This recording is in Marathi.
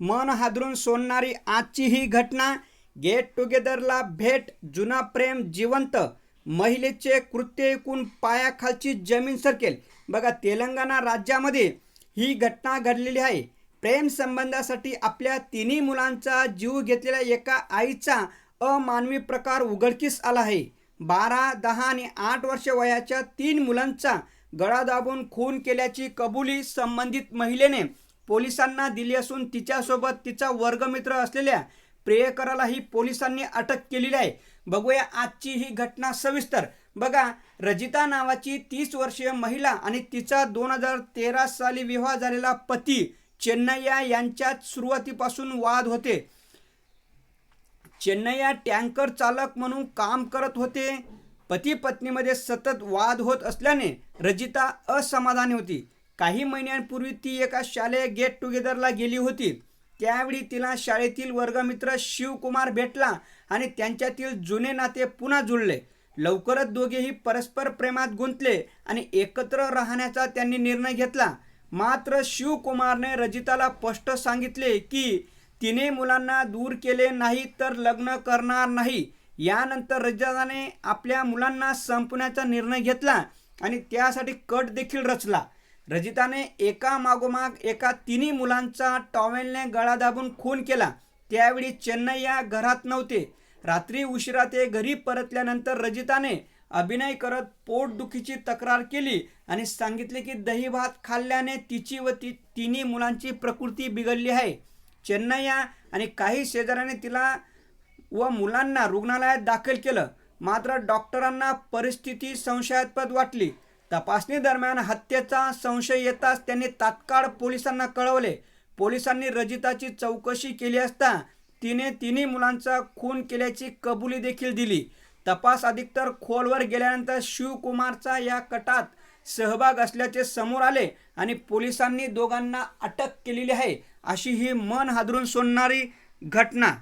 मन हादरून सोडणारी आजची ही घटना गेट टुगेदरला भेट जुना प्रेम जिवंत महिलेचे कृत्य ऐकून पायाखालची जमीन सरकेल. बघा तेलंगणा राज्यामध्ये ही घटना घडलेली आहे. प्रेम संबंधासाठी आपल्या तिन्ही मुलांचा जीव घेतलेल्या एका आईचा अमानवी प्रकार उघडकीस आला आहे. बारा दहा आणि आठ वर्ष वयाच्या तीन मुलांचा गळा दाबून खून केल्याची कबुली संबंधित महिलेने पोलिसांना दिली असून तिच्यासोबत तिचा वर्गमित्र असलेल्या प्रेयकरालाही पोलिसांनी अटक केलेली आहे. बघूया आजची ही घटना सविस्तर. बघा रजिता नावाची तीस वर्षीय महिला आणि तिचा दोन हजार तेरा साली विवाह झालेला पती चेन्नय्या यांच्यात सुरुवातीपासून वाद होते. चेन्नय्या टँकर चालक म्हणून काम करत होते. पती पत्नीमध्ये सतत वाद होत असल्याने रजिता असमाधानी होती. काही महिन्यांपूर्वी ती एका शालेय गेट टुगेदरला गेली होती. त्यावेळी तिला शाळेतील वर्गमित्र शिवकुमार भेटला आणि त्यांच्यातील जुने नाते पुन्हा जुळले. लवकरच दोघेही परस्पर प्रेमात गुंतले आणि एकत्र राहण्याचा त्यांनी निर्णय घेतला. मात्र शिवकुमारने रजिताला स्पष्ट सांगितले की तिने मुलांना दूर केले नाही तर लग्न करणार नाही. यानंतर रजिताने आपल्या मुलांना संपवण्याचा निर्णय घेतला आणि त्यासाठी कट देखील रचला. रजिताने एका मागोमाग एका तिन्ही मुलांचा टॉवेलने गळा दाबून खून केला. त्यावेळी चेन्नई या घरात नव्हते. रात्री उशिरा ते घरी परतल्यानंतर रजिताने अभिनय करत पोटदुखीची तक्रार केली आणि सांगितले की दही भात खाल्ल्याने तिची व ती तिन्ही मुलांची प्रकृती बिघडली आहे. चेन्नैया आणि काही शेजाऱ्याने तिला व मुलांना रुग्णालयात दाखल केलं. मात्र डॉक्टरांना परिस्थिती संशयास्पद वाटली. तपासणी दरम्यान हत्येचा संशय येताच त्यांनी तात्काळ पोलिसांना कळवले. पोलिसांनी रजिताची चौकशी केली असता तिने तिन्ही मुलांचा खून केल्याची कबुली देखील दिली. तपास अधिकतर खोलवर गेल्यानंतर शिवकुमारचा या कटात सहभाग असल्याचे समोर आले आणि पोलिसांनी दोघांना अटक केलेली आहे अशी ही मन हादरून सोडणारी घटना.